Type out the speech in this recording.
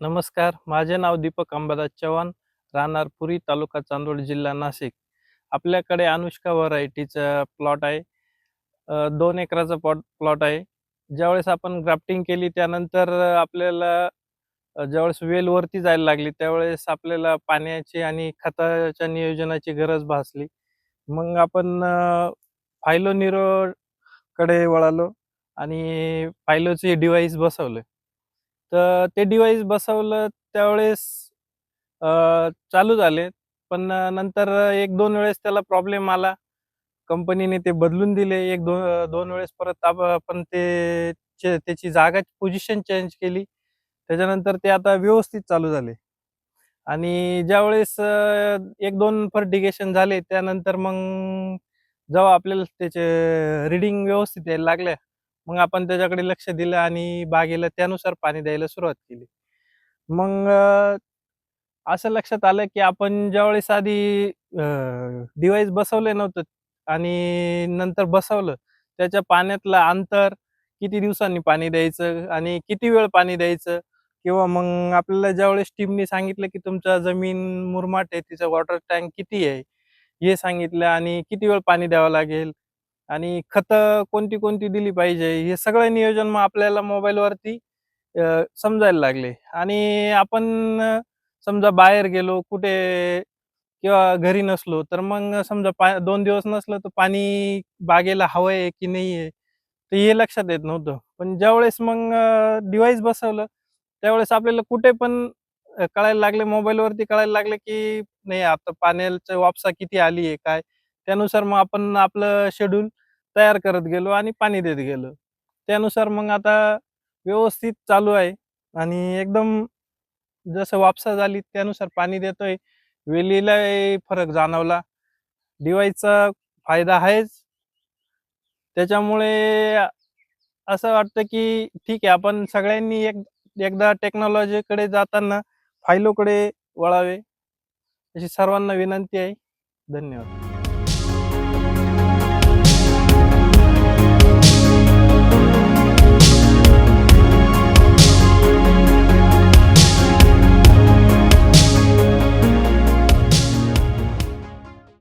नमस्कार माझे नाव दीपक अंबादास चव्हाण राहणार पुरी तालुका चांदवड जिल्हा नाशिक. आपल्याकडे अनुष्का व्हरायटीचा प्लॉट आहे. दोन एकराचा प्लॉट प्लॉट आहे. ज्यावेळेस आपण ग्राफ्टिंग केली त्यानंतर आपल्याला ज्यावेळेस वेल वरती जायला लागली त्यावेळेस आपल्याला पाण्याची आणि खताच्या नियोजनाची गरज भासली. मग आपण फायलो निरो कडे वळालो आणि फायलोचे डिव्हाइस बसवलं. तर ते डिव्हाइस बसवलं त्यावेळेस चालू झाले. पण नंतर एक दोन वेळेस त्याला प्रॉब्लेम आला. कंपनीने ते बदलून दिले. एक दोन दोन वेळेस परत आपण ते त्याची जागा पोझिशन चेंज केली. त्याच्यानंतर ते आता व्यवस्थित चालू झाले. आणि ज्यावेळेस एक दोन फर्टिगेशन झाले त्यानंतर मग जेव्हा आपल्याला त्याचे रिडिंग व्यवस्थित यायला लागल्या मग आपण त्याच्याकडे लक्ष दिलं आणि बागेला त्यानुसार पाणी द्यायला सुरुवात केली. मग असं लक्षात आलं की आपण ज्यावेळेस आधी डिव्हाइस बसवले नव्हतं आणि नंतर बसवलं त्याच्या पाण्यातलं अंतर किती दिवसांनी पाणी द्यायचं आणि किती वेळ पाणी द्यायचं किंवा मग आपल्याला ज्यावेळेस टीमने सांगितलं की तुमचा जमीन मुरमाट आहे तिचा वॉटर टँक किती आहे हे सांगितलं आणि किती वेळ पाणी द्यावं लागेल आणि खतं कोणती कोणती दिली पाहिजे हे सगळं नियोजन मग आपल्याला मोबाईलवरती समजायला लागले. आणि आपण समजा बाहेर गेलो कुठे किंवा घरी नसलो तर मग समजा पा दोन दिवस नसलं तर पाणी बागेला हवं आहे की नाही आहे तर हे लक्षात येत नव्हतं. पण ज्यावेळेस मग डिव्हाइस बसवलं त्यावेळेस आपल्याला कुठे पण कळायला लागले मोबाईलवरती कळायला लागले की नाही आता पाण्याचा वापसा किती आली आहे काय? त्यानुसार मग आपण आपलं शेड्यूल तयार करत गेलो आणि पाणी देत गेलो. त्यानुसार मग आता व्यवस्थित चालू आहे आणि एकदम जसं वापसा झाली त्यानुसार पाणी देतोय. वेलीलाही फरक जाणवला. डिवाईसचा फायदा आहेच. त्याच्यामुळे असं वाटतं की ठीक आहे आपण सगळ्यांनी एक एकदा टेक्नॉलॉजीकडे जाताना फायलोकडे वळावे अशी सर्वांना विनंती आहे. धन्यवाद.